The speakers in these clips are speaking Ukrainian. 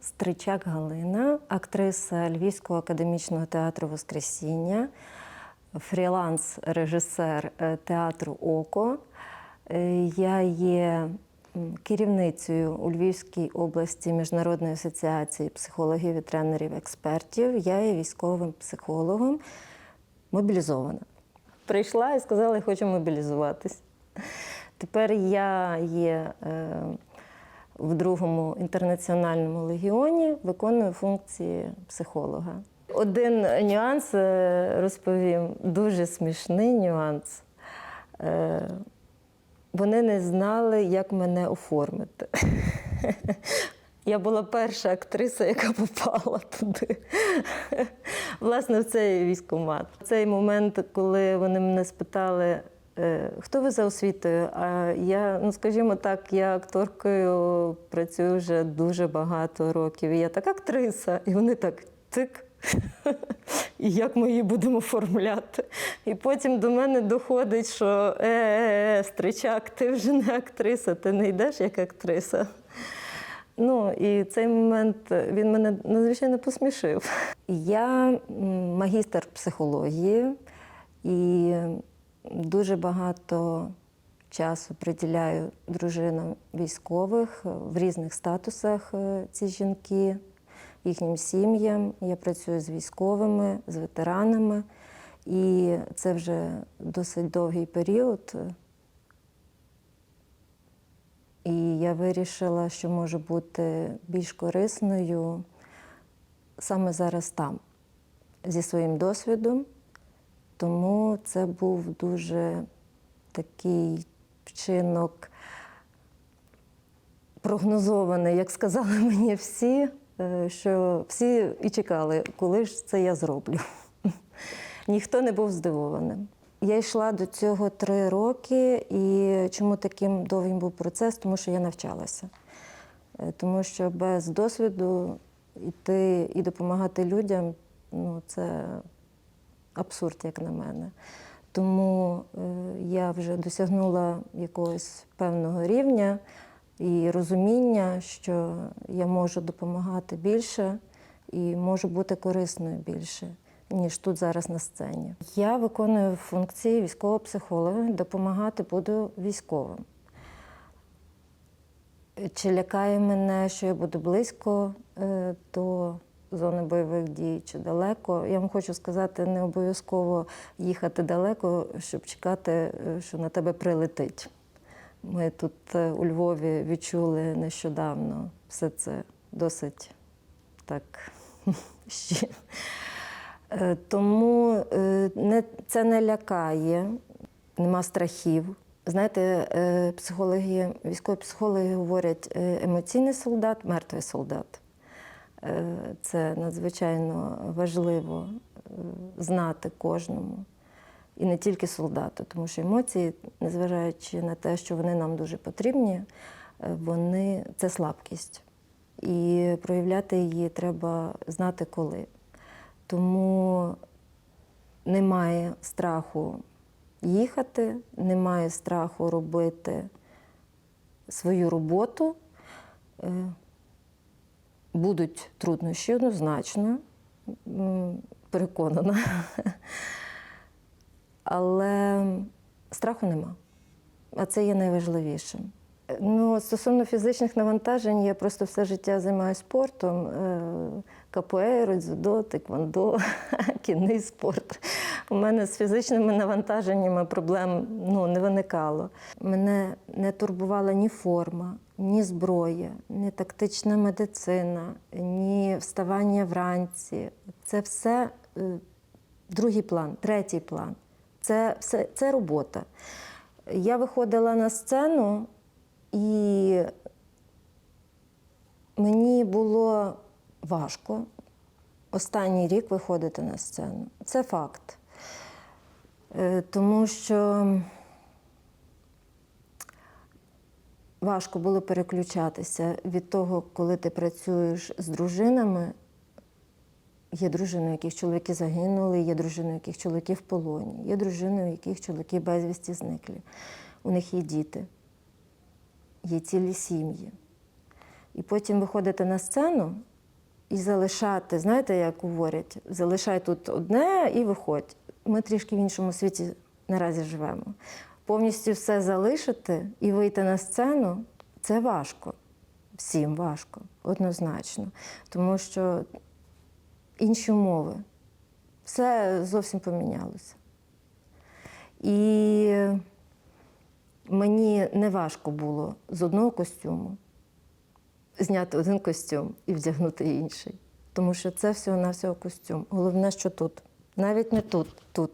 Стричак Галина, актриса Львівського академічного театру Воскресіння, фріланс-режисер е, театру Око. Е, Я є керівницею у Львівській області Міжнародної асоціації психологів і тренерів експертів. Я є військовим психологом, мобілізована. Прийшла і сказала, я хочу мобілізуватись. Тепер я є е, в другому інтернаціональному легіоні, виконую функції психолога. Один нюанс е, розповім, дуже смішний нюанс. Е, Вони не знали, як мене оформити. Я була перша актриса, яка попала туди. Власне, в цей військкомат. В цей момент, коли вони мене спитали, хто ви за освітою? А я, ну скажімо так, я акторкою працюю вже дуже багато років. І я так актриса, і вони так тик. І як ми її будемо оформляти? І потім до мене доходить, що е, е, е, стричак, ти вже не актриса, ти не йдеш як актриса. Ну і цей момент він мене надзвичайно посмішив. Я магістр психології і дуже багато часу приділяю дружинам військових в різних статусах е, ці жінки, їхнім сім'ям. Я працюю з військовими, з ветеранами, і це вже досить довгий період. І я вирішила, що можу бути більш корисною саме зараз там, зі своїм досвідом. Тому це був дуже такий вчинок прогнозований, як сказали мені всі, е, що всі і чекали, коли ж це я зроблю. Ніхто не був здивованим. Я йшла до цього три роки, і чому таким довгим був процес? Тому що я навчалася. Е, Тому що без досвіду йти і допомагати людям ну, це абсурд, як на мене. Тому е, я вже досягнула якогось певного рівня і розуміння, що я можу допомагати більше і можу бути корисною більше, ніж тут зараз на сцені. Я виконую функції військового психолога, допомагати буду військовим. Чи лякає мене, що я буду близько е, до зони бойових дій чи далеко? Я вам хочу сказати, не обов'язково їхати далеко, щоб чекати, е, що на тебе прилетить. Ми тут е, у Львові відчули нещодавно все це досить так. ще. Е, Тому це не лякає, нема страхів. Знаєте, психологи, військові психологи говорять, емоційний солдат, мертвий солдат. Е, Це надзвичайно важливо е, знати кожному. І не тільки солдату, тому що емоції, незважаючи на те, що вони нам дуже потрібні, е, вони це слабкість. І проявляти її треба знати коли. Тому немає страху їхати, немає страху робити свою роботу. Будуть труднощі однозначно, переконана. Але страху нема. А це є найважливішим. Ну, стосовно фізичних навантажень, я просто все життя займаюся спортом. е, КПР, дзюдо, тиквондо, кінний спорт. У мене з фізичними навантаженнями проблем ну, не виникало. Мене не турбувала ні форма, ні зброя, ні тактична медицина, ні вставання вранці. Це все е, другий план, третій план. Це, все, це робота. Я виходила на сцену, і мені було важко останній рік виходити на сцену. Це факт. Е, Тому що важко було переключатися від того, коли ти працюєш з дружинами. Є дружини, яких чоловіки загинули, є дружини, яких чоловіки в полоні, є дружини, яких чоловіки безвісті зниклі. У них є діти, є цілі сім'ї. І потім виходити на сцену і залишати, знаєте, як говорять, залишай тут одне і виходь. Ми трішки в іншому світі наразі живемо. Повністю все залишити і вийти на сцену це важко. Всім важко, однозначно. Тому що інші умови. Все зовсім помінялося. І мені не важко було з одного костюму зняти один костюм і вдягнути інший. Тому що це всього на всього костюм. Головне, що тут. Навіть не тут, тут.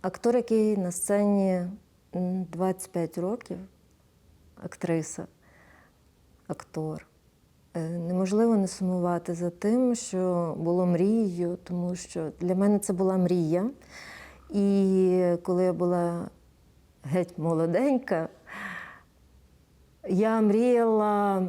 Актор, який на сцені 25 років, актриса, актор. Е, Неможливо не сумувати за тим, що було мрією, тому що для мене це була мрія. І коли я була геть молоденька, я мріяла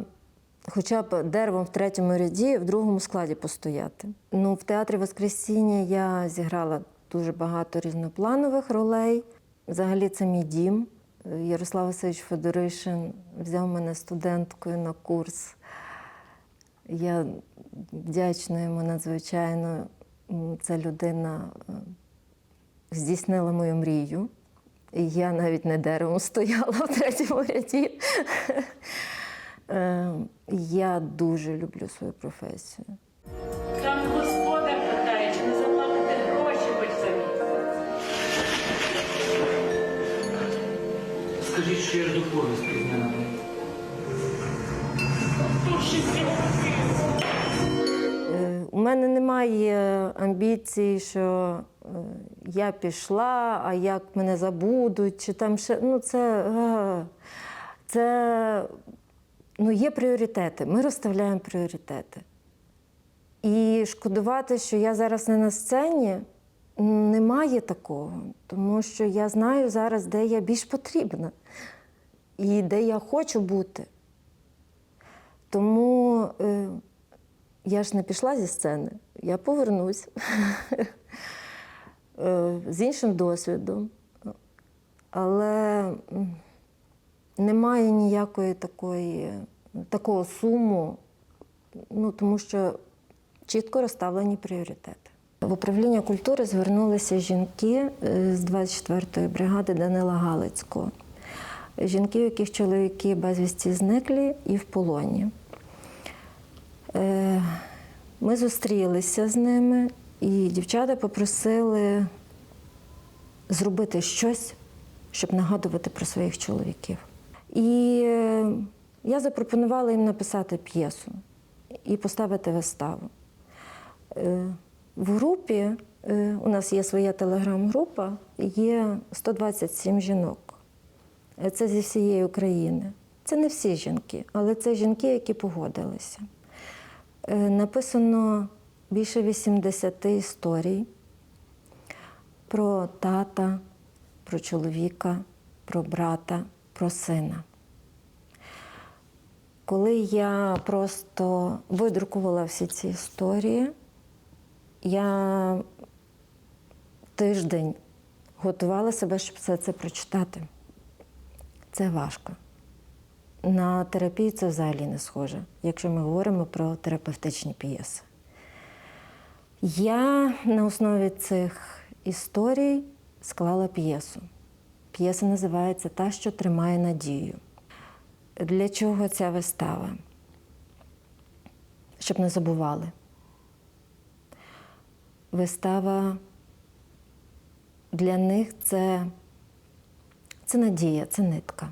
хоча б деревом в третьому ряді в другому складі постояти. Ну, в театрі Воскресіння я зіграла дуже багато різнопланових ролей. Взагалі, це мій дім. Ярослав Васильович Федоришин взяв мене студенткою на курс. Я вдячна йому надзвичайно. Ця людина е, здійснила мою мрію. І я навіть не деревом стояла в третьому ряді. Е, Я дуже люблю свою професію. Там господар питає, чи не заплатити гроші хоч за місяць. Скажіть, що я жду повістки з дня мене немає амбіцій, що е, я пішла, а як мене забудуть, чи там ще. Ну, це, е, це ну, є пріоритети. Ми розставляємо пріоритети. І шкодувати, що я зараз не на сцені, немає такого, тому що я знаю зараз, де я більш потрібна і де я хочу бути. Тому е, я ж не пішла зі сцени, я повернусь Е, з іншим досвідом. Але немає ніякої такої, такого суму, ну, тому що чітко розставлені пріоритети. В управління культури звернулися жінки е, з 24-ї бригади Данила Галицького. Жінки, у яких чоловіки безвісті зниклі і в полоні. Е, Ми зустрілися з ними, і дівчата попросили зробити щось, щоб нагадувати про своїх чоловіків. І е, я запропонувала їм написати п'єсу і поставити виставу. Е, В групі у нас є своя телеграм-група, є 127 жінок. Це зі всієї України. Це не всі жінки, але це жінки, які погодилися. Е, Написано більше 80 історій про тата, про чоловіка, про брата, про сина. Коли я просто видрукувала всі ці історії, я тиждень готувала себе, щоб все це прочитати. Це важко. На терапію це взагалі не схоже, якщо ми говоримо про терапевтичні п'єси. Я на основі цих історій склала п'єсу. П'єса називається Та, що тримає надію. Для чого ця вистава? Щоб не забували. Вистава для них це, це надія, це нитка.